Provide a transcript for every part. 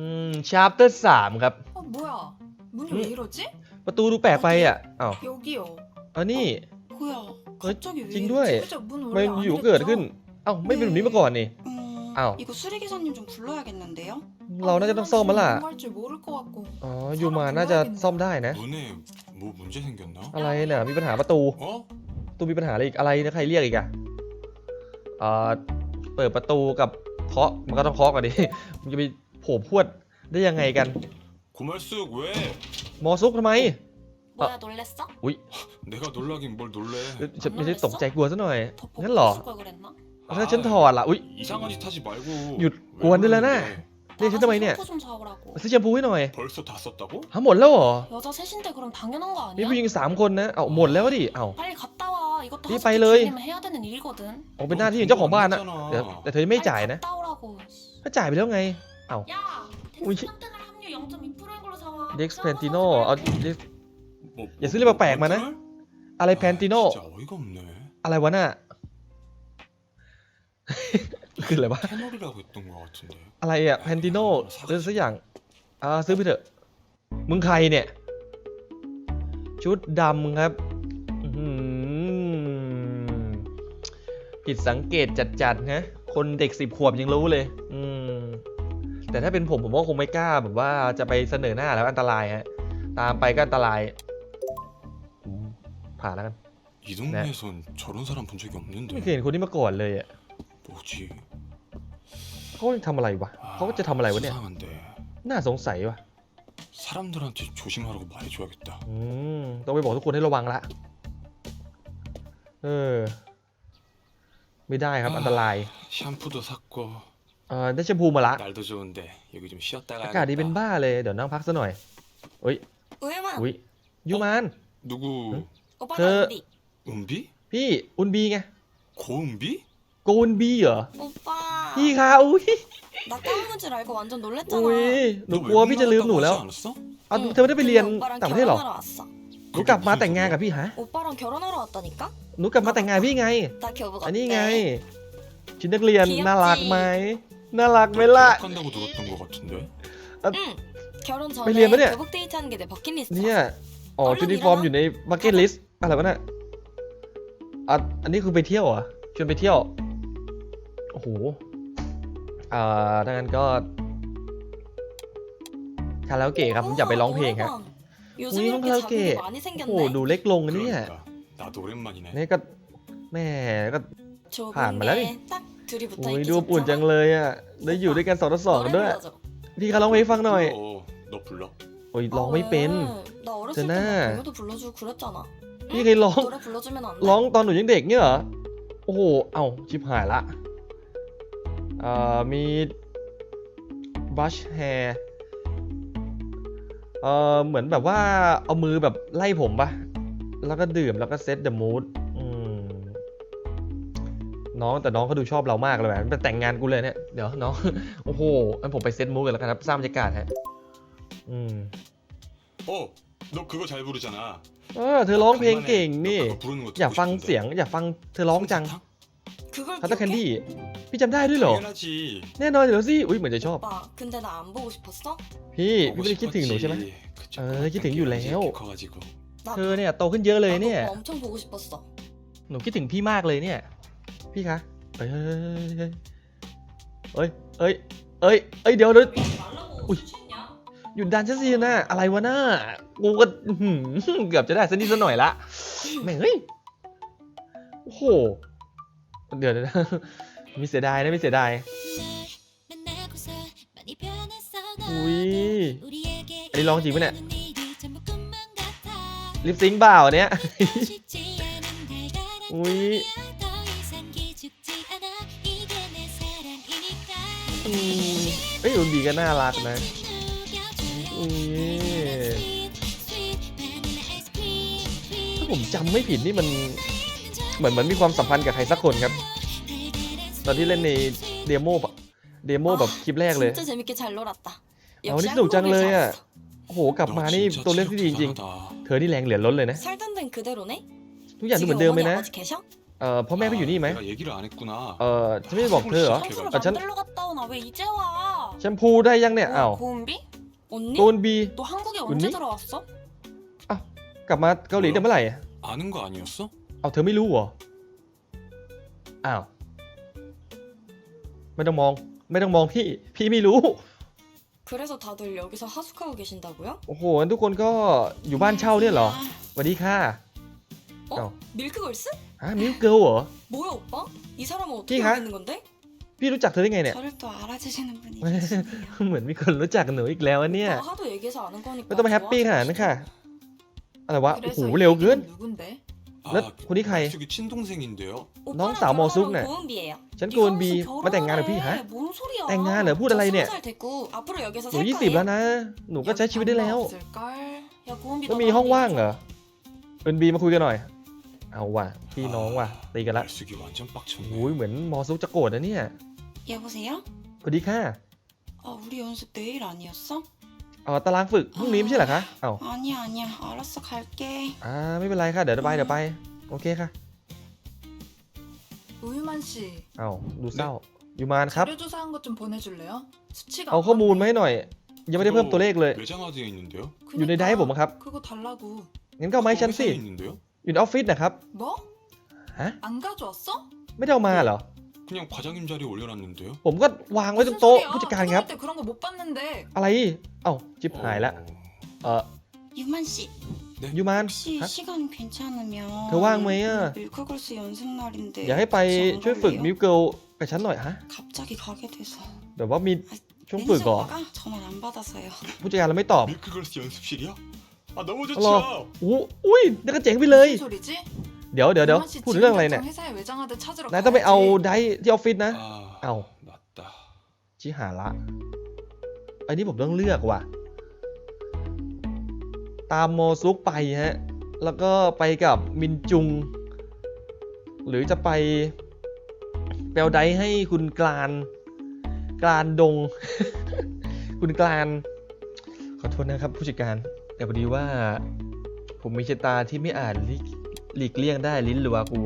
อืมชาร์ปเตอร์สามครับ 어 뭐야 문이 응? 왜 이러지? ประตูดูแปลกไปอ่ะอ้าว 여기요 อันนี้ 뭐야 어, 갑자기 왜 징그러워. TV적 문 มัน 원래 อยู่ 안 เกิด 이랬죠? ขึ้น เอ้าไม่เป็นแบบนี้มาก่อนนี่ 음, 아우. 이거 수리기사님 좀 불러야겠는데요? เราน่าจะต้องซ่อมมันล่ะ 할줄 모를 것 같고 อ๋อยูมาน่าจะซ่อมได้นะ 문에 뭐 문제 생겼나? อะไรเนี่ยมีปัญหาประตู 어? ประตูมีปัญหาอะไรอีกอะไรนะใครเรียกอีกอะอ่าเปิดประตูกับเคาะมันก็ต้องเคาะก่อนดิ มันจะไปโ ผล่พรวดได้ยังไงกัน 고말숙 왜? มอซุกทำไม 뭐야 놀랬어? 내가 놀라긴 뭘 놀래? ฉันไม่ได้ตกใจกลัวซะหน่อย 더งั้นเหรอ 벗을 걸 그랬나? ถ้าฉันถอดล่ะอุ้ย 이상한 짓 하지 말고 윷, 왜 고안들라나? 그러는데? เรียกฉันทำไมเนี่ย 샴푸 좀 사오라고. ซื้อแชมพูให้หน่อย 벌써 다 썼다고? ทั้งหมดแล้วเหรอ 여자 셋인데 그럼 당연한 거 มี 아니야? ผู้หญิงสามคนนะเอาหมดแล้วดิเอา 빨리 갔다 와. 이것도 이 하숙집 파일러이. 주인이면 해야 되는 일이거든. เอาเป็นหน้าที่ของเจ้าของบ้านนะ 했잖아. เดี๋ยวแต่เธอยังไม่ 빨리 จ่ายนะ 갔다 오라고. ก็จ่ายไปแล้วไง 야, 우리 텍스 3등을 합류 0.2%인 걸로 사와. เด็กซ์แพนติโนเอา Dex- 뭐, 야, 슬리퍼 백 많아? 펜트널? อะไรแพนติโน 아, 진짜 어이가 없네. อะไรวะน่ะ คืออะไรวะ 패널이라고 했던 것 같은데. อะไรอะแพนติโนหรือสักอย่างอ่าซื้อไปเถอะ มึงใครเนี่ย ชุดดำครับอื้อหือผิดสังเกตจัดๆนะคนเด็กสิบขวบยังรู้เลย อืม ม แต่ถ้าเป็นผมผมก็คงไม่กล้าแบบว่าจะไปเสนอหน้าแล้วอันตรายฮะ ตามไปก็อันตรายอืมผ่านแล้วกัน 이 동네에선 저런 사람 본 적이 ไม่เคย 없는데. เห็นคนนี้มาก่อนเลยอ่ะ 뭐지? เขาทำอะไรวะเขาจะทำอะไรวะเนี่ย 수상한데. น่าสงสัยวะ 사람들한테 조심하라고 말해줘야겠다. อืมต้องไปบอกทุกคนให้ระวังละ เออ ไม่ได้ครับ อันตราย 샴푸도 샀고 เออได้แชมพูมาละ 날도 좋은데 여기 좀 쉬었다가 อากาศดีเป็นบ้าเลย เดี๋ยวนั่งพักซะหน่อย 우유만. อุ้ยยูมาน 누구 오빠 그- 나 어디? 은비? พี่อุนบีไง 고은비? โกอุนบีเหรอ 오빠. พี่คะอุ้ย 나 까먹은 줄 알고 완전 놀랬잖아. อุ้ยหนู 너 กลัวพี่จะลืมหนูแล้ว 외국 나갔다고 하지 않았어? เอา 응, เธอไม่ได้ไปเรียน 근데 오빠랑 ต่างประเทศเหรอ 결혼하러 왔어. หนูกลับมาแต่งงานกับพี่ฮะ 오빠랑 결혼하러 왔다니까? หนูกลับมาแต่งงานพี่ไง 나 교복 อัน 어때? นี้ไง ชิ้นนักเรียน 귀엽지? น่ารักไหม น่ารักไหมล่ะ 한다고 들었던 것 같은데. 응. 결혼 전에 빨리 해봐, 네. 교복 데이트하는 게 내 버킷리스트야. เนี่ยอ๋อ เอาเรื่ จู อง นิ นี้ ฟอร์ม แล้วนะ อยู่ในบักเก็ตลิสต์อะไรวะน่ะอ่ะอันนี้คือไปเที่ยวเหรอ่ะชวนไปเที่ยว โอ้โห อ่าดังนั้นก็คาราโอเกะครับผมอยากไปร้องเพลงฮะ 요즘 우리 이렇게 형 자극이 그렇게- 많이 โอ้โห 생겼네. ดูเล็กลงนะเนี่ย 그러니까 나도 오랜만이네. นี่ก็แม่ก็ 좁은 아, 말라니? 게 딱 둘이 붙어 โอ้ย 있기 ดูอบอุ่นจัง 좋잖아. เลยอ่ะ ได้อยู่ด้วยกันสองต่อสองกัน 노래 ด้วย 불러줘. พี่คะร้องเพลงให้ฟังหน่อย 어, 너 불러. โอ้ยร้องไม่เป็น 아, 왜? 나 어렸을 쟤네. 때 동요도 불러주고 그랬잖아. พี่เคยร้อง 노래 불러주면 안 돼? ร้องตอนหนูยังเด็กเนี่ยเหรอ โอ้โห เอ้า ชิบหายละเอ่อ มีบัชแฮร์เอ่อ เหมือนแบบว่าเอามือแบบไล่ผมปะแล้วก็ดื่มแล้วก็เซตเดอะมูด น้องแต่น้องเขาดูชอบเรามากเลยแบบแต่แต่งงานกูเลยเนี่ย เดี๋ยวน้อง โอ้โหอันผมไปเซตมูดกันแล้วกันครับสร้างบรรยากาศฮะ อืม 어, 너 그거 잘 부르잖아. เออ เธอร้องเพลงเก่ง 간만에 นี่ 너 그거 부르는 거 อยาก 듣고 ฟัง 싶은데. เสียง อยากฟังเธอร้องจัง 솜사탕? 그걸 พัตเตอร์แคน 기억해? ดี้พี่จำได้ด้วยเหรอ 당연하지. แน่นอนอยู่แล้วสิ อุ้ยเหมือนจะชอบ 오빠 근데 나 안 보고 싶었어? พี่ 보고 พี่ไม่ได้คิดถึงหนูใช่ไหม 싶었지. 그쵸. 어, 기특 이유래요. 이렇게 커가지고. เธอเนี่ยโตขึ้นเยอะเลย 나도 เนี่ย 오빠 엄청 보고 싶었어. หนูคิดถึงพี่มากเลยเนี่ย พี่คะเอ้ยเอ้ยเอ้ยเอ้ยเอ้ยเดี๋ยวเดี๋ยวอุ้หยุดดันฉันสินะอะไรวะน่ากูก็เกือบจะได้สักนิดสักหน่อยละแม่งเฮ้ยโอ้โหเดี๋ยวมีเสียดายนะมีเสียดายอุ้ยอันนี้ร้องจริงปะเนี่ยลิปซิงเปล่าเนี่ยอุ้ย เอ้ยอดีก็น่ารักนะถ้าผมจำไม่ผิดนี่มันเหมือนเหมือนมีความสัมพันธ์กับใครสักคนครับ ตอนที่เล่นในเดโมแบบเดโมแบบคลิปแรกเลยเอานี่สนุกจังเลยอะโอ้โหกลับมานี่ตัวเล่นที่ดีจริง เธอนี่แรงเหลือล้นเลยนะทุกอย่างดูเหมือนเดิมเลยนะ เอ่อพ่อแม่ไปอยู่นี่ไหม 내가 얘기를 안 했구나. เอ่อจะไม่ได้บอกเธอเหรอ 청소를 아, 전- 만들러 갔다 오나 왜 이제 와? แชมพูได้ยังเนี่ยอ้าว 고은비? 언니? ตูนบี 너 한국에 언니? 언제 들어왔어? กลับมาเกาหลีแต่เมื่อไหร่ 아는 거 아니었어? เอาเธอไม่รู้เหรอ อ้าว ไม่ต้องมอง ไม่ต้องมองพี่ พี่ไม่รู้ 그래서 다들 여기서 하숙하고 계신다고요? โอ้โหงั้นทุกคนก็อยู่บ้านเช่าเนี่ยเหรอสวัสดีค่ะ 어? 어. 밀크걸스? ฮะมิวเกิลเหรอ 뭐야 오빠? 이 사람은 어떻게 끼가? 알고 있는 건데? พี่รู้จักเธอได้ไงเนี่ย 저를 또 알아주시는 분이 계시네요 เหมือนมีคนรู้จักหนูอีกแล้วอะเนี่ย 나 하도 얘기해서 아는 거니까 ไม่ต้องมาแฮปปี้ขนาดนั้นค่ะ อะไรวะ โอ้โห 그래서 이 เร็วเกิน 얘기는 누군데? 넷, 보니까 해. 숙이 친동생인데요. 오빠랑 넌 싸워 먹어, 결혼한 쑥네. 고은비예요 ฉันโกนบี มาแต่งงานกับพี่ฮะ 뭔 소리야 แต่งงานเหรอพูดอะไรเนี่ย 저 20살 됐고 앞으로 여기서 หนู 살 ยี่สิบ 거예요 แล้วนะ หนูก็ใช้ชีวิตได้แล้ว 없을걸? 야 고은비 แล้ว 너 มีห้อง 나랑 ว่างเหรอ 얘기 เป็นบีมาคุยกันหน่อย เอาว่ะ พี่น้องว่ะ ตีกันละ 발숙이 완전 โอ้ย 빡쳤네. เหมือนมอซุกจะโกรธนะเนี่ย 좀- 여보세요? สวัสดีค่ะ 아 우리 연습 내일 아니었어? อ๋อตารางฝึกพรุ่งนี้ไม่ใช่เหรอคะเอ้า 아니야 아니야 알았어 갈게 อ่าไม่เป็นไรค่ะ เดี๋ยวไปเดี๋ยวไป โอเคค่ะ 우유만 씨, เอ้าดูเศร้า อยู่มานครับ 자료 조사한 것 좀 보내줄래요? 수치가 เอา 안 ข้อมูลมา 맞네. ให้หน่อย ยังไม่ได้เพิ่มตัวเลขเลย 외장하드에 있는데요? อยู่ในไดฟ์ผมอะครับ 그거 달라고. งั้นก็เอามาให้ฉันสิ 회사에 있는데요? อยู่ในออฟฟิศนะครับ 뭐? ฮะ 안 가져왔어? ไม่ได้เอามาเหรอ 그냥 과장님 자리에 올려놨는데요. ผมก็วางไว้ตรง 무슨 โต๊ะ 소리야? ผู้จัดการครับ 초등할 때 그런 거 못 봤는데. อะไร เอ้าจิบหายละ 어, เออ 유만 씨 ยูมาน 혹시 ฮะ 시간 괜찮으면 그 왕무예요. 밀크걸스 연습 날인데 อยากให้ไป 같이 안 ช่วยฝึก 갈래요? มิวเกิลกับฉันหน่อยฮะ 갑자기 가게 돼서 แบบว่ามีช่วงฝึกเหรอ 매니저가 전화를 안 받아서요 ผู้จัดการเราไม่ตอบ 밀크걸스 연습실이야? 아 너무 좋죠. 어머. อู้อุ้ยเดี๋ยวก็เจ๋งไปเลย 무슨 소리지? เดี๋ยวเดี๋ยวเดี๋ยว 유만 씨 พูดถึงเรื่องอะไร 지금 เนี่ย 당장 회사에 외장하드 찾으러 นายต้องไปเอา 가야지. ไดร์ที่ออฟฟิศนะ 아, 아우. 맞다. ชิหาละอันนี้ผมต้องเลือกว่ะ ตามโมซุกไปฮะ แล้วก็ไปกับมินจุง หรือจะไปแปลไดร์ให้คุณกลาน กลานดง คุณกลาน ขอโทษนะครับผู้จัดการ แต่พอดีว่า ผมมีชะตาที่ไม่อาจหลีกเลี่ยงได้ลิ้นหรือวากู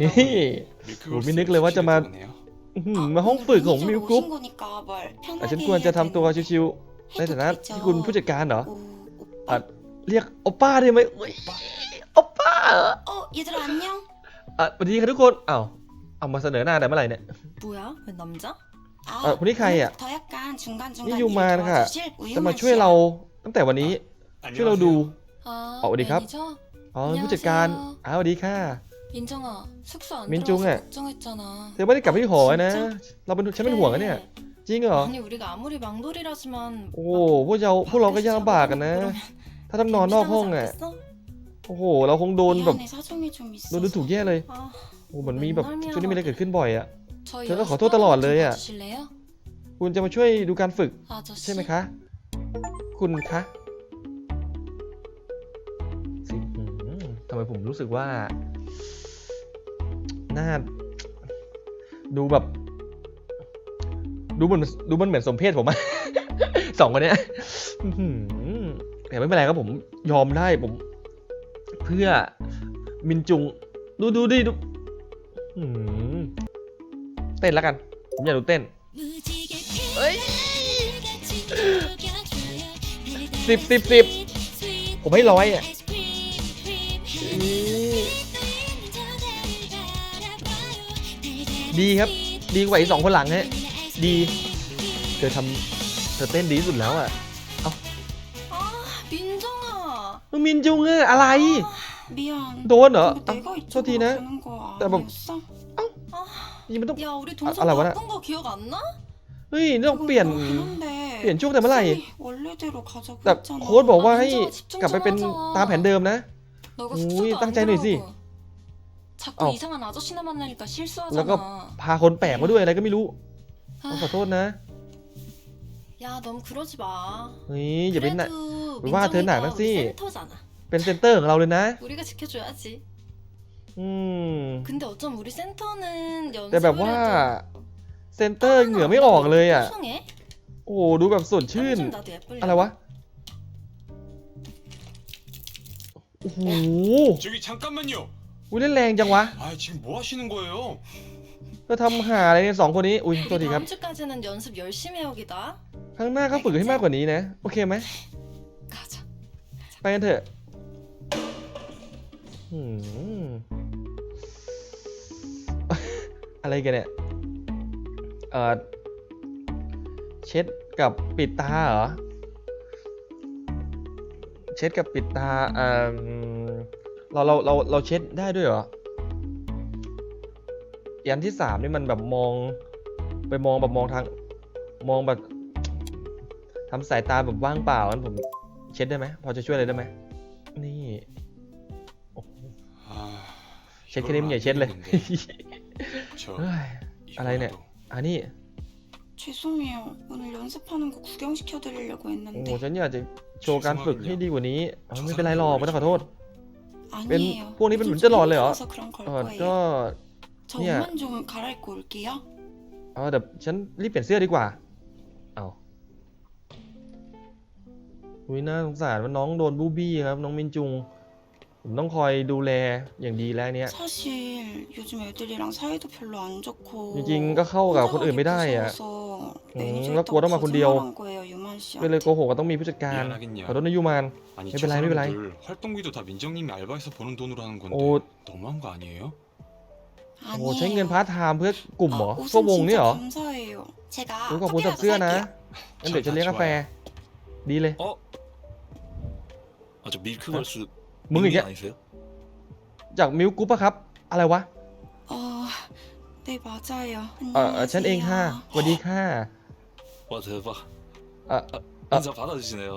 นี่ผมไม่นึกเลยว่าจะมามาห้องฝึกของมิวกรุ๊ปแต่ฉันควรจะทำตัวชิวๆในฐานะที่คุณผู้จัดการเหรออะเรียกโอป้าได้ไหมโอป้าเหรอย่ะสวัสดีครับทุกคนเอ้าเอามาเสนอหน้าได้เมื่อไหร่เนี่ยเออคนนี้ใครอะนี่ยูมานค่ะจะมาช่วยเราตั้งแต่วันนี้ ช่วยเราดู 안녕하세요. 아, 어, 어디 갑? 매니저? อ๋อผู้จัดการอ้าวสวัสดีค่ะ 민정아, 숙소 안 민종아. 들어가서 걱정했잖아. เธอไม่ได้กลับไปที่หอนะ เราเป็นฉันเป็นห่วงนะเนี่ย จริงเหรอ 아니 우리가 아무리 망돌이라지만 โอ้โหพวกเราพวกเราก็ยากลำบากกันนะ ถ้าต้องนอนนอกห้องอ่ะ 괜찮지 않겠어? โอ้โห เราคงโดนแบบ 미안해 사정이 좀 โดนดู 있어서 ถูกแย่เลย 아, โอ้เหมือนมีแบบ 맨날 ช่วงนี้มีอะไรเกิดขึ้นบ่อยอ่ะ 저희 제가 연습 거둬 달라고 한번 좀 할래요. 봐주실래요? คุณจะมาช่วยดูการฝึก 아저씨. ใช่ไหมคะ คุณคะสิอืมทำไมผมรู้สึกว่าหน้าดูแบบ ดูเหมือนดูมันเหมือนสมเพศผมอะสองคนเนี้ยอื้อหือแต่ไม่เป็นไรครับผมยอมได้ผม เพื่อมินจุง ดูดูดิดูอื้อหือเต้นแล้วกัน ผมอยากดูเต้น สิบสิบสิบ ผมให้ร้อยอ่ะ ดีครับ ดีกว่าไอ้สองคนหลังฮะ ดี เธอทำเธอเต้นดีที่สุดแล้วอ่ะ 아 민정아 น้องมินจุงอะอะไร 미안 โดนเหรอ 근데 เอ้า 내가 โทษที 이쪽으로 นะ 가는 거 나 뭐- 아니었어? นี่มันต้อง 야 우리 동서 아, 알아, 뭐라? 바꾼 거 기억 안 나? เฮ้ยนี่ต้องเปลี่ยน 그런데 เปลี่ยนช่วงแต่เมื่อไหร่ 쌤이 원래대로 가자고 แต่ 했잖아 โค้ดบอกว่าให้ 민정아, 집중 กลับไปเป็น 좀 하자. ตามแผนเดิมนะ 너가 오이, 숙소도 안 땅 짜이는 이지? 들어가고. 자꾸 어. 이상한 아저씨나 만나니까 실수하잖아. แล้วก็พาคนแปลกมาด้วยอะไรก็ไม่รู้ 아, ขอโทษนะ 야, 너무 그러지 마. เฮ้ยอย่าเป็นน่ะ 그래도 와, 더 민정이가 나갔지. 우리 센터잖아. เป็นเซนเตอร์ของเราเลยนะ 우리가 지켜줘야지. อืม 근데 어쩜 우리 센터는 แต่แบบ 연습을 ว่า 해도 습 เซนเตอร์เหงื่อไม่ออกเลยอ่ะ 뽀송해? โอ้โหดูแบบสดชื่น 좀 나도 예쁠래. อะไรวะ โอ้โห 저기 잠깐만요. อุ้ยเล่นแรงจังวะ 아 지금 뭐 하시는 거예요? ก็ทำหาอะไรเนี่ยสองคนนี้ อุ้ยโทษ 우리 ทีครับ 다음 주까지는 연습 열심히 해오기다. ครั้งหน้าก็ฝึกให้มากกว่านี้นะ โอเคไหม 가자. ไปกันเถอะหืม อะไรกันเนี่ย เอ่อเช็ดกับปิดตาเหรอ เช็ดกับปิดตาเอ่อเราเราเราเราเช็ดได้ด้วยเหรอยันที่สามนี่มันแบบมอง ไปมองแบบมองทางมองแบบทำสายตาแบบว่างเปล่างั้นผมเช็ดได้ไหมพอจะช่วยอะไรได้ไหมนี่โอ้โห 아, เช็ดแค่นี้มึงอย่าเช็ดเลย저เฮ้ยอะไรเนี่ย 이거라도 อันนี้ 죄송해요. 오늘 연습하는 거 구경시켜드리려고 โอ้โห 했는데 ฉันอยากจะโชว์การฝึกให้ดีกว่านี้เอ้าไม่เป็นไรหรอกไม่ต้องขอโทษ 아니에요. 폰이 요즘 문제 나올래요? 서 그런 걸 เออ 거예요. ก็ 저 그냥- 옷만 좀 갈아입고 올게요. เออเดี๋ยวฉันรีบเปลี่ยนเสื้อดีกว่า เอาอุ้ยน่าสงสารว่าน้องโดนบูบี้ครับ น้องมินจุง ผมต้องคอยดูแลอย่างดีแล้วเนี้ย 사실 요즘 애들이랑 사이도 별로 안 좋고 จริงๆก็เข้ากับคนอื่นไม่ได้อะ 무서워서 음, 매니저 나 있다고 구하다 막 군대요. 거짓말한 거예요, 유만 ก็เลย 씨한테. โกหกว่าต้องมีผู้จัดการ 미안하긴요. ขอโทษนะยูมาน 아니 왜 저 별라이, 왜 별라이? 사람들 활동비도 다 민정님이 알바해서 버는 돈으로 하는 건데 오. 너무한 거 아니에요? โอ้ใช้เงิน 아니에요. พาร์ทไทม์เพื่อกลุ่มเหรอ 아, พวก 옷은 วงนี่เหร 진짜 อ 감사해요. 제가 โอ้ยขอบคุณสับ 커피라도 เสื้อนะ 살게요. งั้นเดี๋ยวจะเลี้ยงกาแฟ ดีเลย 어? 아 저 밀크걸스 뭐 이게? 민니 아니세요? จากมิวกุ๊ปอะครับ อะไรวะ 어, 네 맞아요. เออเออฉันเองค่ะสวัสดีค่ะ 와 대박 아, 아. 인사 받아주시네요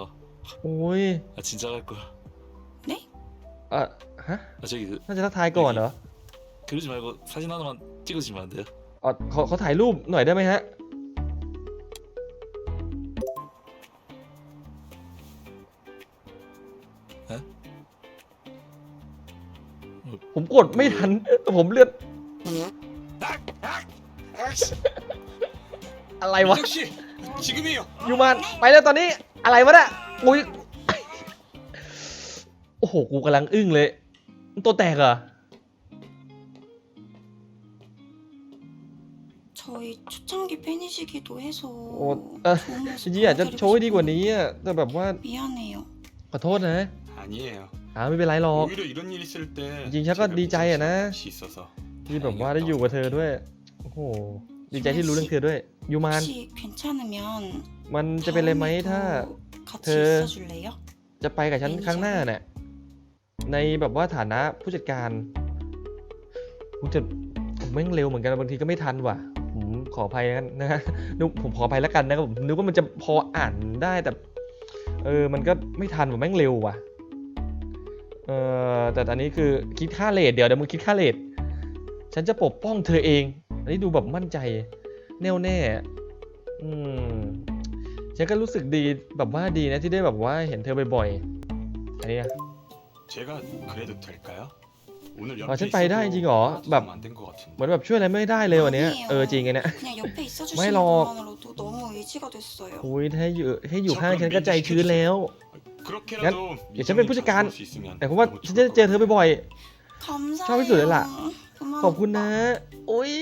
โอ้ย 아 진짜 갈 거야 เออฮะ 아 저기 그 น่าจะทักทายก่อนเหรอ 그러지 말고 사진 하나만 찍어주시면 안 돼요? เออขอขอถ่ายรูปหน่อยได้ไหมฮะ ฮะ ผมกดไม่ทัน ผมเลือด อะไรวะ 민정 씨 지금이에요. ยูมานไปแล้วตอนนี้ อะไรวะเนี่ยอุ้ย โอ้โห กูกำลังอึ้งเลย ตัวแตกเหรอ 저희 초창기 팬이시기도 해서 어, 아, 좋은 모습 จริงๆอยากจะ 보여드리고 โชว์ให้ดีกว่า 싶은데 นี้อะแต่แบบว่า 미안해요. ขอโทษนะ 아니에요. อ่าไม่เป็นไรหรอก 오히려 이런 일 있을 때 진짜 제가 네 자예요, 나. 민정 씨 있어서 ที่แบบว่าได้อยู่กับเธอด้วย โอ้โห ดีใจที่รู้เรื่องเธอด้วย ยูมาน 혹시 괜찮으면 มันจะเป็นอะไรไหมถ้า 다음에도 같이 그- 있어줄래요? จะไปกับฉันครั้งหน้าเนี่ย ในแบบว่าฐานะผู้จัดการผมจะผมแม่งเร็วเหมือนกันบางทีก็ไม่ทันว่ะ ผมขออภัยกันนะฮะนึกผมขออภัยแล้วกันนะครับผมนึกว่ามันจะพออ่านได้แต่ เออ มันก็ไม่ทันว่ะแม่งเร็วว่ะ เ ออแต่ตอนนี้คือคิดค่าเลทเดี๋ยวเดี๋ยวมึงคิดค่าเลทฉันจะปกป้องเธอเอง อันนี้ดูแบบมั่นใจ แน่วแน่ อืม ฉันก็รู้สึกดีแบบว่าดีนะที่ได้แบบว่าเห็นเธอบ่อยๆอันนี้อะ 제가 그래도 될까요? 오늘 아, 옆에 찐빠이 다 있어도 이거. 막- 안된 것 같은데. เหมือนแบบช่วยอะไรไม่ได้เลยวันเนี้ย 아니에요. เออจริงไงเนี่ย 그냥 옆에 있어주시는 마이럭. 것만으로도 너무 의지가 됐어요. โอ้ยถ้าอยู่ให้อยู่ข้างฉันก็ใจชื้นแล้ว งั้นเดี๋ยวฉันเป็นผู้จัดการ แต่ผมว่าฉันจะเจอเธอบ่อยๆชอบที่สุดเลยล่ะ ขอบคุณนะ โอ้ย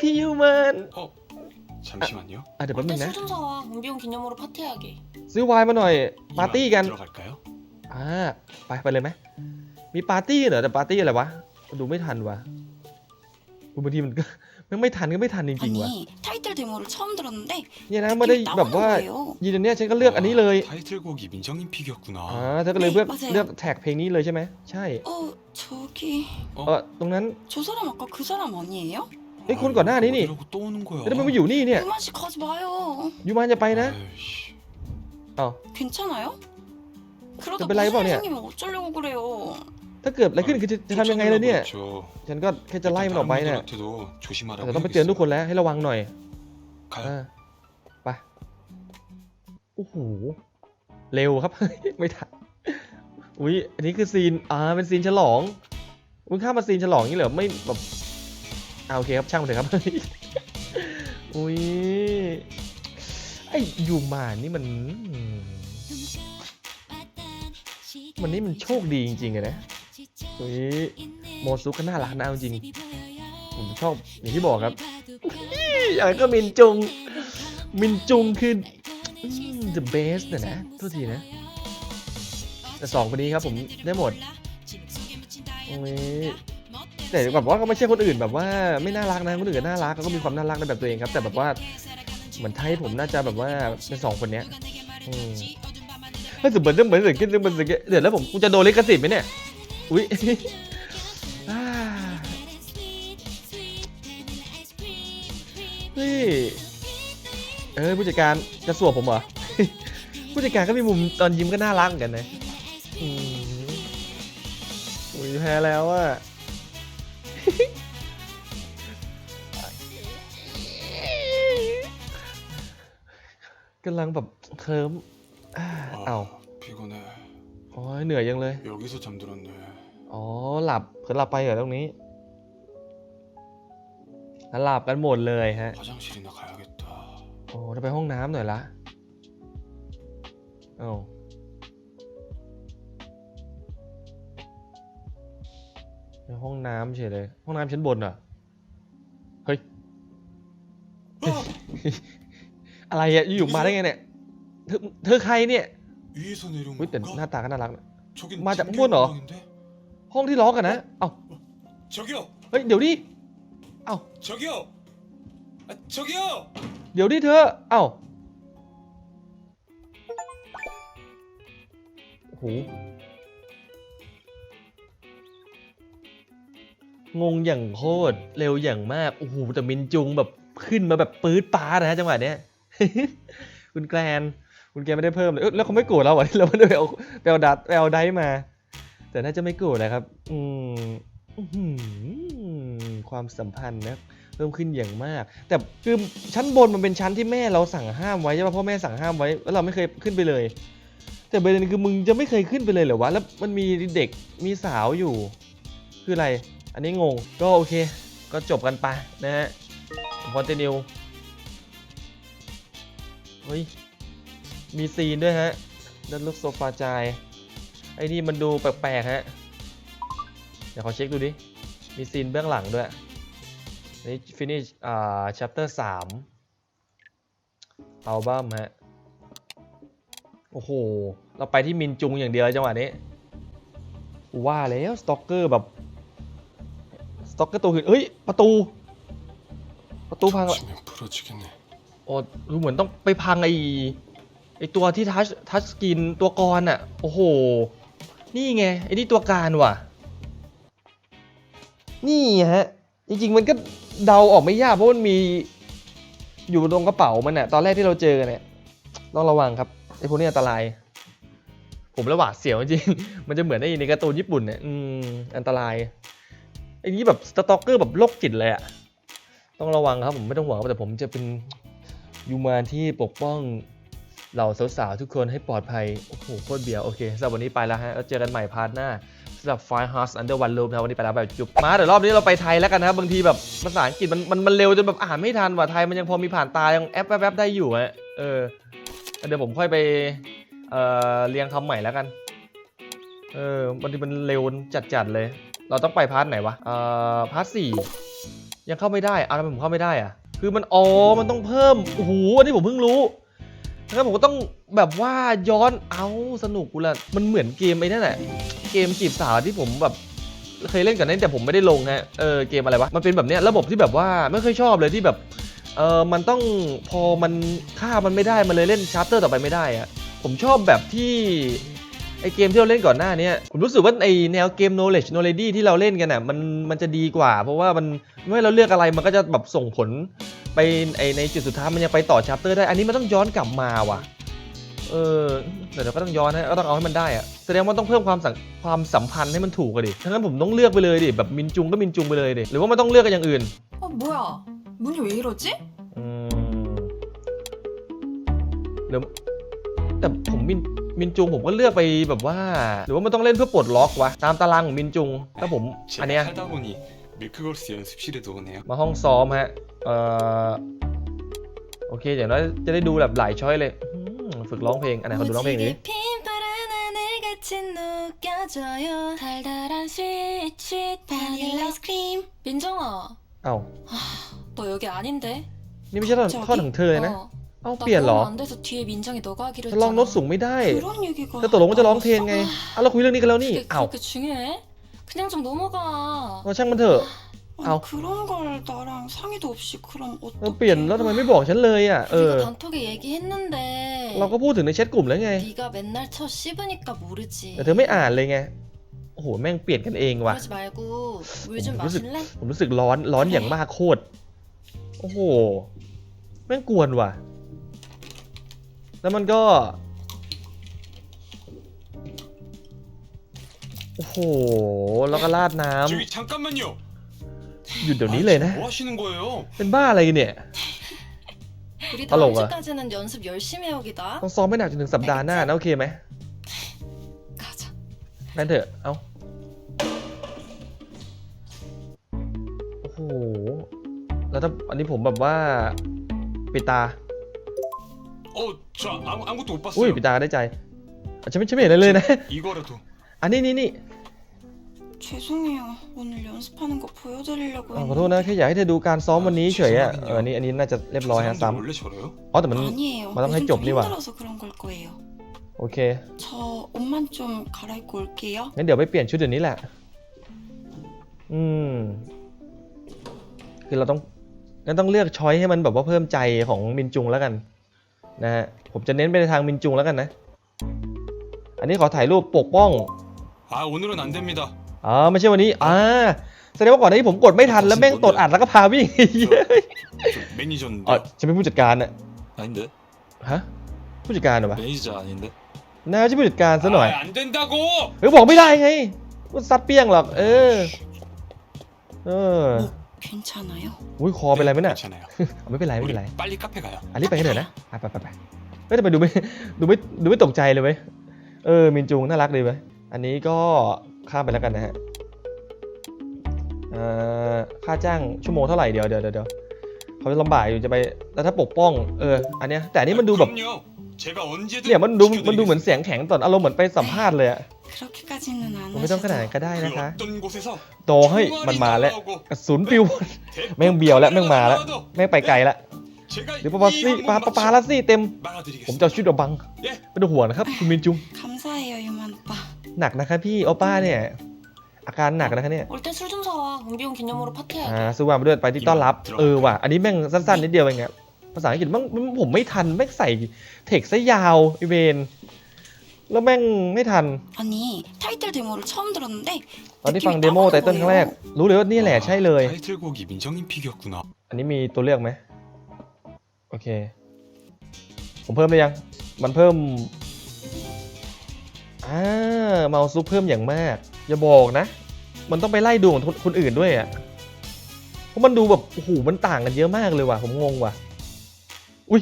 พี่ยูเมนเดี๋ยวแป๊บนึงนะซื้อไวน์มาหน่อยปาร์ตี้กันอ่าไปไปเลยไหมมีปาร์ตี้เหรอแต่ปาร์ตี้อะไรวะดูไม่ทันวะบางทีมันก็ มันไม่ทันก็ไม่ทันจริงๆว่ะ 아니 타이틀 데모를 처음 들었는데 เนี่ยนะไม่ได้ 느낌이 แบบว่า 따오는 거예요. ยีนเนี้ยฉันก็เลือกอันนี้เลย 아, 타이틀곡이 민정님 픽이었구나. อ่าเธอก็เลยเลือก 맞아요 เลือกแท็กเพลงนี้เลยใช่ไหมใช่ 어 저기 เออตรงนั้น 저 사람 아까 그 사람 아니에요? เอ้ยคนก่อนหน้านี้นี่ 어디라고 또 오는 거야. แล้วทำไมมาอยู่นี่เนี่ย 유만 씨 가지 마요. ยูมานจะไปนะ 아이씨. อ้าว 괜찮아요? 그러다 또 벨라이 무슨 일 뻔이야. 생기면 어쩌려고 그래요? ถ้าเกิดอะไรขึ้นคือจะทำยังไงล่ะเนี่ย ฉันก็แค่จะไล่มันออกไปเนี่ยแต่ต้องไปเตือนทุกคนแล้วให้ระวังหน่อยไปโอ้โหเร็วครับ ไม่ทันอุ้ยอันนี้คือซีนอ่าเป็นซีนฉลองมึงยข้ามาซีนฉลองนี่เหรอไม่แบบเอาโอเคครับช่างเถอะครับอุ้ยไอ้ยูมานี่มันมันนี่มันโชคดีจริงๆเลยนะ เฮ้ยโมซุก็น่ารักนะเอาจริง ผมชอบอย่างที่บอกครับอย่างก็มินจุง มินจุงคืออืม the best นะนะโทษทีนะ แต่สองคนนี้ครับผมได้หมดโอ้ยแต่แบบว่าก็ไม่ใช่คนอื่นแบบว่าไม่น่ารักนะคนอื่นก็น่ารักเขาก็มีความน่ารักในแบบตัวเองครับ แต่แบบว่าเหมือนไทยผมน่าจะแบบว่าเป็นสองคนเนี้ยอืมถ้าสมมติเหมือนสิ่งที่มันสิ่งเดี๋ยวแล้วผมกูจะโดนลิขสิทธิ์ไหมเนี่ย อุ้ย อ่าเฮ้ยเออผู้จัดการจะสวบผมเหรอ ผู้จัดการก็มีมุมตอนยิ้มก็น่ารักเหมือนกันนะอืมอุ้ยแพ้แล้วอะ กำลังแบบเคลิ้มอ่าเอ้า 피곤해. โอ้ยเหนื่อยยังเลย 여기서 잠들었네. อ๋อ หลับเพิ่นหลับไปเหรอตรงนี้หลับกันหมดเลยฮะ 화장실이나 가야겠다. โอ้จะไปห้องน้ำหน่อยละเอ้าไปห้องน้ำเฉยเลย ห้องน้ำชั้นบนเหรอ เฮ้ย อะไรอะอยู่ๆมาได้ไงเนี่ย เธอเธอใครเนี่ย 위에서 내려온 อุ้ยแต่ห 건가? น้าตาก็น่ารักนะ 저긴 맞아, 잠겨 뭐너? 있는 방인데? ห้องที่ล็อกกันนะ เอ้า 저기요, เฮ้ย เดี๋ยวดิ เอ้า 저기요, 아, 저기요. เดี๋ยวดิเธอ เอ้าโอ้โห งงอย่างโคตร เร็วอย่างมาก โอ้โห แต่มินจุงแบบขึ้นมาแบบปื๊ดป้าดนะฮะจังหวะเนี้ย คุณแกรน คุณแกรนไม่ได้เพิ่มเลยเอ้ยแล้วเขาไม่โกรธเราเหรอ เราไม่ได้ไปเอาไปเอาดัตไปเอาไดฟ์มา แต่น่าจะไม่โกรธนะครับ อืมความสัมพันธ์นะเพิ่มขึ้นอย่างมาก แต่คือชั้นบนมันเป็นชั้นที่แม่เราสั่งห้ามไว้ใช่ป่ะพ่อแม่สั่งห้ามไว้แล้วเราไม่เคยขึ้นไปเลย แต่ประเด็นคือมึงจะไม่เคยขึ้นไปเลยเหรอวะแล้วมันมีเด็กมีสาวอยู่ คืออะไร อันนี้งงก็โอเค ก็จบกันไปนะฮะคอนเทนิวเฮ้ยมีซีนด้วยฮะด้านลูกโซฟาจาย ไอ้นี่มันดูแปลกๆฮะ เดี๋ยวขอเช็คดูดิ มีซีนเบื้องหลังด้วย นี่ finish อ่า chapter สามอัลบั้มฮะ โอ้โห เราไปที่มินจุงอย่างเดียวจังหวะนี้ว่าแล้วสต็อกเกอร์แบบสต็อกเกอร์ตัวอื่นเฮ้ย ประตู ประตูพังละโอ้ดูเหมือนต้องไปพังไอ้ไอ้ตัวที่ทัชทัชสกินตัวกรอนอะ่ะ โอ้โห นี่ไงไอนี่ตัวการว่ะ นี่ฮะ จริงๆมันก็เดาออกไม่ยากเพราะมันมี อยู่ตรงกระเป๋ามันอะตอนแรกที่เราเจอเนี่ยต้องระวังครับไอพวกนี้อันตราย ผมระหวาดเสียวจริง มันจะเหมือนไอในการ์ตูนญี่ปุ่นเนี่ยอืมอันตรายไอ้นี้แบบสต็อกเกอร์แบบโรคจิตเลยอะต้องระวังครับผมไม่ต้องห่วงครับแต่ผมจะเป็นยูมานที่ปกป้อง เหล่าสาวๆทุกคนให้ปลอดภัย โอ้โหโคตรเบียว โอเคสำหรับวันนี้ไปแล้วฮะแล้วเจอกันใหม่พาร์ทหน้าสำหรับ Fire House Under One Roof นะวันนี้ไปแล้วแบบจุบมาเดี๋ยวรอบนี้เราไปไทยแล้วกันนะครับบางทีแบบภาษาอังกฤษมันมันมันเร็วจนแบบอ่านไม่ทันว่ะไทยมันยังพอมีผ่านตายังแอปแป๊บๆได้อยู่ฮะเออเดี๋ยวผมค่อยไปเอ่อเรียงคำใหม่แล้วกันเออบางทีมันเร็วจัดๆเลย เราต้องไปพาร์ทไหนวะเอ่อพาร์ทสี่ยังเข้าไม่ได้อ้าทำไมผมเข้าไม่ได้อะคือมันอ๋อมันต้องเพิ่มโอ้โหอันนี้ผมเพิ่งรู้ งั้นผมก็ต้องแบบว่าย้อนเอาสนุกกูละมันเหมือนเกมไอ้นั่นแหละเกมจีบสาวที่ผมแบบเคยเล่นกันนั้นแต่ผมไม่ได้ลงฮะเออเกมอะไรวะมันเป็นแบบเนี้ยระบบที่แบบว่าไม่เคยชอบเลยที่แบบเออมันต้องพอมันฆ่ามันไม่ได้มันเลยเล่นชาร์เตอร์ต่อไปไม่ได้อะผมชอบแบบที่ไอเกมที่เราเล่นก่อนหน้าเนี้ยผมรู้สึกว่าไอแนวเกม knowledge knowledge ที่เราเล่นกันอะมันมันจะดีกว่า เพราะว่ามันไม่ว่าเราเลือกอะไรมันก็จะแบบส่งผล ไปไอในจุดสุดท้ายมันยังไปต่อชาร์เตอร์ได้ อันนี้มันต้องย้อนกลับมาว่ะ เออแต่เดี๋ยวก็ต้องย้อนนะก็ต้องเอาให้มันได้อะแสดงว่าต้องเพิ่มความสัมความสัมพันธ์ให้มันถูกอะดิทั้างนั้นผมต้องเลือกไปเลยดิแบบมินจุงก็มินจุงไปเลยดิหรือว่ามันต้องเลือกกันอย่างอื่น 어 뭐야? 문이 왜 이러지? อืมหรือแต่ผมมินมินจุงผมก็เลือกไปแบบว่า หรือว่ามันต้องเล่นเพื่อปลดล็อกวะตามตารางของมินจุงถ้าผมอัน 제가 เนี้ย 살다 보니 밀크걸스 연습실에도 오네요. มาห้องซ้อมฮะ เอ่อโอเคอย่างน้อยจะได้ดูแบบหลายช้อยเลยอืมฝึกร้องเพลงอันไหนขอดูร้องเพลงนี้ 무지개 핀 파란 하늘같이 느껴져요 달달한 sweet sweet 바닐라 아이스크림 민정아, เอ้า 너 여기 아닌데? นี่ไม่ใช่ท่อน 갑자기? ท่อนของเธอเลยนะ 어. เอ้า 나 เปลี่ยนเหรอ 그러면 안 돼서 뒤에 민정이 너가 하기로 เธอลองโน้ตสูง 했잖아. ไม่ได้ 그런 얘기가 เธอตกลงว่าจะร้องเพลงไงเอาเราคุยเรื่องนี้กันแล้วนี่ 그게 เอ้า 그렇게 중요해? 그냥 좀 넘어가. เอาช่างมันเถอะ 아니 아우. 그런 걸 나랑 상의도 없이 그럼 เออเปลี่ยนแล้วทำไมไม่บอกฉันเลยอ่ะ เออ 우리가 단톡에 얘기했는데 เราก็พูดถึงในแชทกลุ่มแล้วไง 네가 맨날 쳐 씹으니까 모르지. แต่เธอไม่อ่านเลยไง โอ้โห แม่งปลี่ยนกันเองว่ะ 그러지 말고 물 좀 어, 무슨- 마실래? ผมรู้สึกร้อน ร้อนอย่างมากโคตร โอ้โห แม่งกวนว่ะ แล้วมันก็ โอ้โห แล้วก็ราดน้ 저기 잠깐만요. ำหยุดเดี๋ยวนี้เลยนะ 뭐 하시는 거예요? เป็นบ้าอะไรกันเนี่ย 우리 알로 다음 가. 주까지는 연습 열심히 해오기다. ต้องซ้อมไม่หนักจนถึงสัปดาห์หน้านะ โอเคไหม 가자. นั่นเถอะ เอาโอ้โห แล้วถ้าอันนี้ผมแบบว่า ปิดตา 어, 저 아무, 아무것도 못 อุ้ย 봤어요. ปิดตาได้ใจอ่ะฉันไม่ฉันไม่เห็นอะไรเลยนะ 이거라도. อันนี้นี่นี่ 죄송해요 오늘 연습하는 거 보여드리려고 อ๋อขอโทษนะแค่อยากให้เธอดูการซ้อมวันนี้เฉยอะเอออันนี้อันนี้น่าจะเรียบร้อยฮะ 사람들 ซ้ำ 원래 저래요? อ๋อแต่มัน 아니에요 마담 요즘 할게 좀 없니 봐. 힘들어서 그런 걸 거예요 โอเค 저 옷만 좀 갈아입고 올게요 งั้นเดี๋ยวไปเปลี่ยนชุดเดี๋ยวนี้แหละ อืม คือเราต้องงั้นต้องเลือกช้อยให้มันแบบว่าเพิ่มใจของมินจุงแล้วกัน นะฮะ ผมจะเน้นไปในทางมินจุงแล้วกันนะ อันนี้ขอถ่ายรูปปกป้อง 아, 오늘은 안 됩니다. อ๋อไม่ใช่วันนี้อ่าแสดงว่าก่อนหน้านี้ผมกดไม่ทันแล้วแม่งตดอัดแล้วก็พาวิ่ง 저 매니저인데. อ๋อฉันเป็นผู้จัดการอะ 아닌데? ฮะ ผู้จัดการเหรอวะ 매니저 아닌데? น่าจะผู้จัดการซะหน่อย 아, 안 된다고! เฮ้ยบอกไม่ได้ไงว่าซัดเปี้ยงหรอก เออ เออ 괜찮아요? อุ้ยคอเป็นไรไหมน่ะ 괜찮아요. เอาไม่เป็นไรไม่ 우리 เป็นไร 빨리 카페 가요. อันนี้ไปกันเถอะนะไปไปไปไปเฮ้ยทำไมดูไม่ ดูไม่ดูไม่ตกใจเลยเว้ยเออมินจุงน่ารักดีเว้ยอันนี้ก็ ข้ามไปแล้วกันนะฮะค่าจ้างชั่วโมงเท่าไหร่เดี๋ยวเดี๋ยวเดี๋ยวเขาลำบากอยู่จะไปแล้วถ้าปกป้องเอออันเนี้ยแต่นี่มันดูแบบเนี่ยมันดูมันดูเหมือนเสียงแข็งตอนอารมณ์เหมือนไปสัมภาษณ์เลยอะไม่ต้องขนาดก็ได้นะคะโตให้มันมาแล้วกระสุนปิวแม่งเบียวแล้วแม่งมาแล้วแม่งไปไกลแล้วเดี๋ยวปาปาซี่ปาปาปาลาซี่เต็ม ผมจะชุดอบังเป็นหัวนะครับคุณมินจุง หนักนะครับพี่โอป้าเนี่ย อาการหนักนะคะเนี่ย 올 때 술 좀 사와. 은비용 기념으로 파티해야지. อ่าซื้อวางไปด้วยไปที่ต้อนรับ เออว่ะ อันนี้แม่งสั้นๆนิดเดียวเองอะภาษาอังกฤษมั่งผมไม่ทันแม่งใส่เทคซะยาวไอเวนแล้วแม่งไม่ทัน 아니 타이틀 데모를 처음 들었는데 ตอนที่ฟัง 느낌이 เดโม 따가운 ไตเติ้ลครั้งแรก 거예요. รู้เลยว่านี่แหละใช่เลย 타이틀곡이 민정님 픽이었구나. อันนี้มีตัวเลือกไหมโอเค ผมเพิ่มได้ยัง มันเพิ่ม อ่าเมาซุปเพิ่มอย่างมาก อย่าบอกนะ มันต้องไปไล่ดูของคนคนอื่นด้วยอ่ะเพราะมันดูแบบโอ้โหมันต่างกันเยอะมากเลยว่ะ ผมงงว่ะ อุ้ย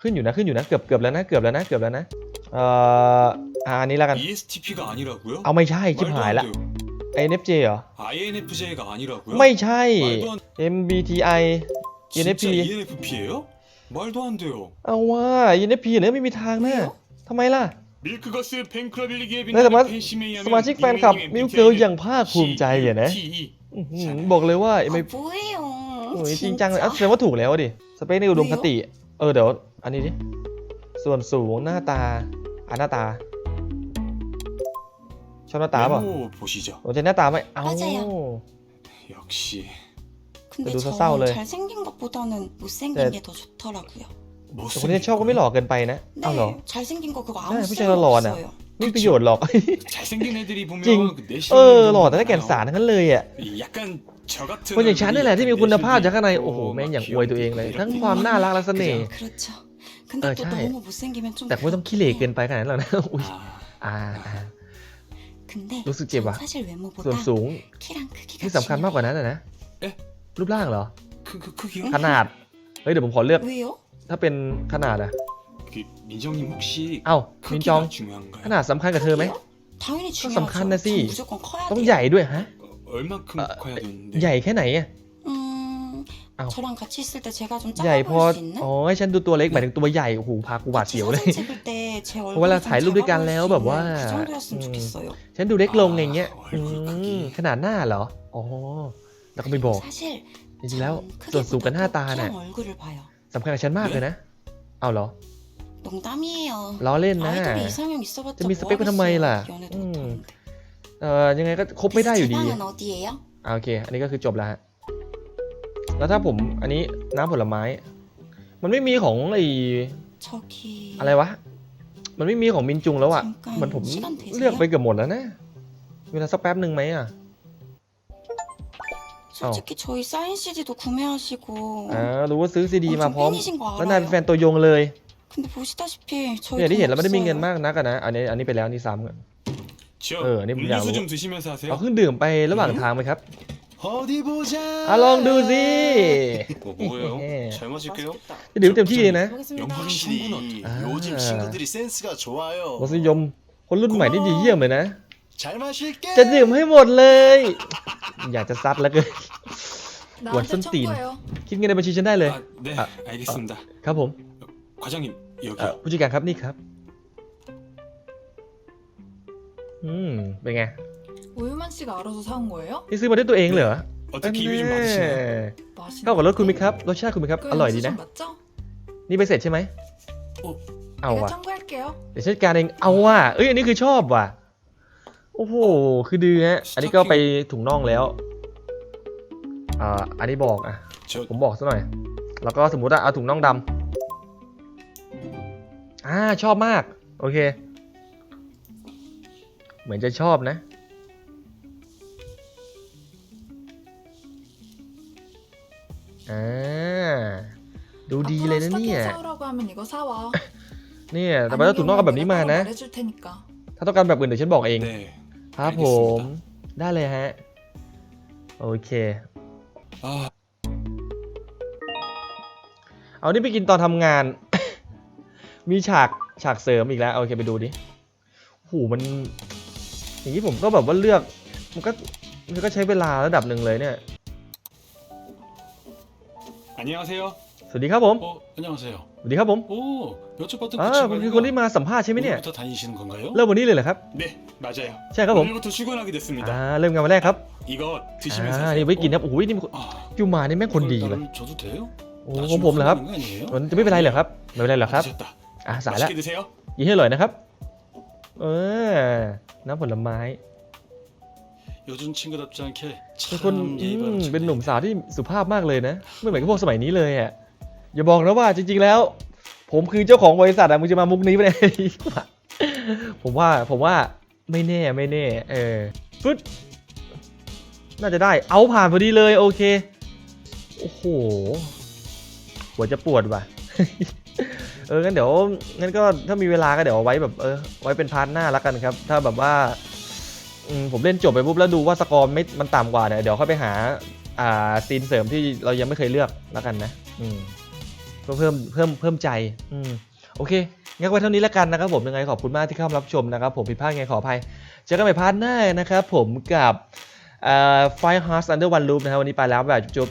ขึ้นอยู่นะขึ้นอยู่นะเกือบเกือบแล้วนะเกือบแล้วนะเกือบแล้วนะเอ่ออ่าอันนี้แล้วกัน ESTP가 아니라고요? เอาไม่ใช่ชิบ 말도 หาย 안 ละ 돼요. INFJ เหรอ INFJ가 아니라고요? ไม่ใช่ 말도 안 MBTI 진짜 ENFP ENFP예요? 말도 안 돼요. เอาว่า ENFP เนี่ยไม่มีทางแน่ทำไมล่ะ ในสมาสมาชิกแฟนคลับมิวเกิลอย่างภาคภูมิใจอะนะบอกเลยว่าไม่จริงจังเลยอะแสดงว่าถูกแล้วดิ สเปคในอุดมคติ เออเดี๋ยว อันนี้ดิ ส่วนสูงหน้าตาอะหน้าตา ชอบหน้าตาป่ะสนใจหน้าตาไหมเอ้า역시แต่ดูเศร้าเลยแต่ 보다는 못생긴 네. 게 더 좋더라고요 แต่คนที่ชอบก็ไม่หล่อเกินไปนะ เอ้าเหรอ 네 잘생긴 거 그거 네, 아무ผู้ชาย 쓸모 หล่อๆน่ะ 없어요 ไม่มีประโยชน์หรอก 잘생긴 애들이 보면 찡. 그 내실 เออ หล่อแต่ได้แก่นสารทั้งนั้นเลยอ่ะ 약간 저 같은 คนอย่างฉันนี่แหละที่มีคุณภาพจากข้างใน 내실도 โอ้โห 있고 แม่งอย่าง 막 อวยตัวเองเลย ทั้งความน่ารักและเสน่ห์ 그렇죠 근데 어, 또 잘. 너무 못생기면 좀 แต่ไม่ต้องขี้เหร่เกินไปขนาดนั้นหรอกนะ อุ๊ย 아, อ่าอ่า 근데 루스 전 찌바. 사실 외모보다 ส่วนสูง 키랑 크기가 ที่สำคัญมากกว่านั้นนะนะ เอ๊ะ รูปร่างเหรอ 그, 그, 크기요? ขนาด เฮ้ยเดี๋ยวผมขอเลือก 왜요? ถ้าเป็นขนาดอะ 그 민정님 혹시 เอ้ามินจอง 크기가 중요한가요? ขนาดสำคัญกับเธอไหม 크기요? 당연히 그 중요하죠 삼칸하지. 전 무조건 커야 ต้อง 돼요 ใหญ่ด้วยฮะ 어, 얼만큼 아, 커야 되는데 ใหญ่แค่ไหนอะ 음... 아우. 저랑 같이 있을 때 제가 좀 ใหญ่ 작아 พอ 보일 수 있는? อ๋อให้ฉันดูตัวเล็กหมายถึงตัวใหญ่ โอ้โห พากูหวาด 같이 เสียวเลย 사진 찍을 때 제 얼굴이 왜 좀ถ่ายรูปด้วยกัน 작아 보일 แล้ว 수 แบบว่า 있는 그 정도였으면 음. 좋겠어요 ฉันดูเล็กลงอย่างเงี้ย อ่า อื 얼굴 크기 มขนาดหน้าเหรอ อ๋อ แล้วก็ไม่บอก 사실 จริงๆแล้ว 전 ส่วนสูงกับหน้าตา 크기보다 น่ะ 키랑 얼굴을 봐요. สำคัญกับฉันมากเลยนะ เอาเหรอ 농담이에요. ล้อเล่นนะ 아이돌이 이상형 있어봤자 재밌어, 뭐 빼고ทำไม 하겠어요. ล่ะ? 연애도 음. 못하는데. เออยังไงก็คบไม่ได้อยู่ 그래서 ดี 제 방은 어디예요? อ่าโอเค อันนี้ก็คือจบแล้วฮะ แล้วถ้าผมอันนี้น้ำผลไม้ มันไม่มีของไอ 저기 อะไรวะ มันไม่มีของมินจุงแล้วอะ 잠깐 เหมือนผม 시간 되세요? เลือกไปเกือบหมดแล้วนะ เวลาสักแป๊บหนึ่งไหมอะ 솔직히 저희 사인 CD도 구매하시고 อ่ารู้ว่าซื้อซีดีมา 엄청 พร้อม 팬이신 거 แล้วนายเป็นแฟ 알아요. นตัวยงเลย 근데 보시다시피 저희 เนี่ยที่ 돈 เห็นแล้วไม่ได้มีเงิน 없어요. มากนักอะนะ อันนี้อันนี้ไปแล้วนี่ซ้ำอะ저 어, 아니, 뭐 음료수 야, 좀 드시면서 เอา 하세요. เครื่องดื่มไประหว่างทางไหมครับ 어디 보자. อ่ะลองดูสิ 뭐 뭐예요? 예. 잘 마실게요. 맛있겠다. ดื่มเต็มที่เลยนะ 보겠습니다. 확실히 아. 요즘 친구들이 센스가 รส 좋아요. นิยม คนรุ่นใหม่นี่ดีเยี่ยมเลยนะ 잘 마실게. จะดื่มให้หมดเลย อยากจะซัดแล้วเกิน 나한테 완전 띵. 청구해요 คิดเงินในบัญชีฉันได้เลย 아, 네, 아, 알겠습니다. ครับผม 과장님 เอ่อ 여기요. ผู้จัดการครับนี่ครับ อืม เป็นไง 우유만 씨가 알아서 사온 거예요? นี่ซื้อมาด้วยตัวเองเหรอ 어떻게 이유 좀 แน่ 받으시나요? 맛있는 เข้ากับรถคุณไหมครับ รสชาติคุณไหมครับ 그 อร่อยดีนะ 영수증 맞죠? นี่ไปเสร็จใช่ไหม โอ้ เอา 내가 ว่ะ 청구할게요 เดี๋ยวฉันจัดการเอง เอาว่ะ เอ้ย อันนี้คือชอบว่ะ โอ้โห คือดื้อฮะ อันนี้ก็ไปถุงน่องแล้วอ่าอันนี้บอกอะ ผมบอกซะหน่อย แล้วก็สมมติว่าเอาถุงน่องดำอ่าชอบมาก โอเค เหมือนจะชอบนะอ่าดูดีเลยนะเนี่ยเนี่แต่ถ้าถุงน่องแบบนี้มานะ ถ้าต้องการแบบอื่นเดี๋ยวฉันบอกเอง ครับผม ได้เลยฮะ โอเค เอานี่ไปกินตอนทำงาน มีฉากฉากเสริมอีกแล้ว โอเคไปดูดิหูมัน อย่างนี้ผมก็แบบว่าเลือก มันก็มันก็ใช้เวลาระดับหนึ่งเลยเนี่ย อันนี้เอาเซ สวัสดีครับผม 어, 안녕하세요. สวัสดีครับผม 오, 여쭤봤던 그 อ่าคุณคือคนที่ 친구가 มาสัมภาษณ์ใช่ไหมเนี่ย 오늘부터 다니시는 건가요? เริ่มวันนี้เลยเหรอครับ 네, 맞아요. ใช่ครับผม 오늘부터 출근하게 อ่า 됐습니다. เริ่มงานวันแรกครับ 이거 อ่ 드시면서 า 하세요. นี่ไว้กินครับโอ้ยนี่มัน 아, ยูมานี่แม่งคนดี 이걸 เลย 나를 줘도 돼요? โอ้ของผมเหรอครับ 나중에 혼나는 거 아니에요? มันจะไม่เป็นไรเหรอครับ ไม่เป็นไรหรอกครับ 드셨다. อ่าสายแล้ว 맛있게 드세요. กินให้อร่อยนะครับ เออ น้ำผลไม้ 요즘 친구답지 않게 เป็นคน 참 อื 예의 ม 바르시네. เป็นหนุ่มสาวที่สุภาพมากเลยนะ ไม่เหมือนกับพวกสมัยนี้เลยอ่ะ อย่าบอกนะว่าจริง ๆแล้ว ผมคือเจ้าของบริษัทอะมึงจะมามุกนี้ไปไหนผมว่าผมว่าไม่แน่ไม่แน่ เออฟึดน่าจะได้เอาผ่านพอดีเลยโอเค โอ้โหหัวจะปวดว่ะ เอองั้นเดี๋ยวงั้นก็ถ้ามีเวลาก็เดี๋ยวไว้แบบเออไว้เป็นพาร์ทหน้าล้วกันครับ ถ้าแบบว่าผมเล่นจบไปปุ๊บแล้วดูว่าสกอร์ไม่มันต่ำกว่าเนี่ยเดี๋ยวค่อยไปหาอ่าซีนเสริมที่เรายังไม่เคยเลือกแล้วกันนะ อืม เพื่อเพิ่มเพิ่มเพิ่มใจ อืมโอเคงั้นไว้เท่านี้แล้วกันนะครับผมยังไงขอบคุณมากที่เข้ามารับชมนะครับ ผมผิดพลาดไงขออภัยเจอกันใหม่พาร์ทหน้านะครับผมกับเอ่อ Fire Hearts Under One Loop นะครับวันนี้ไปแล้วแบบจุ๊บ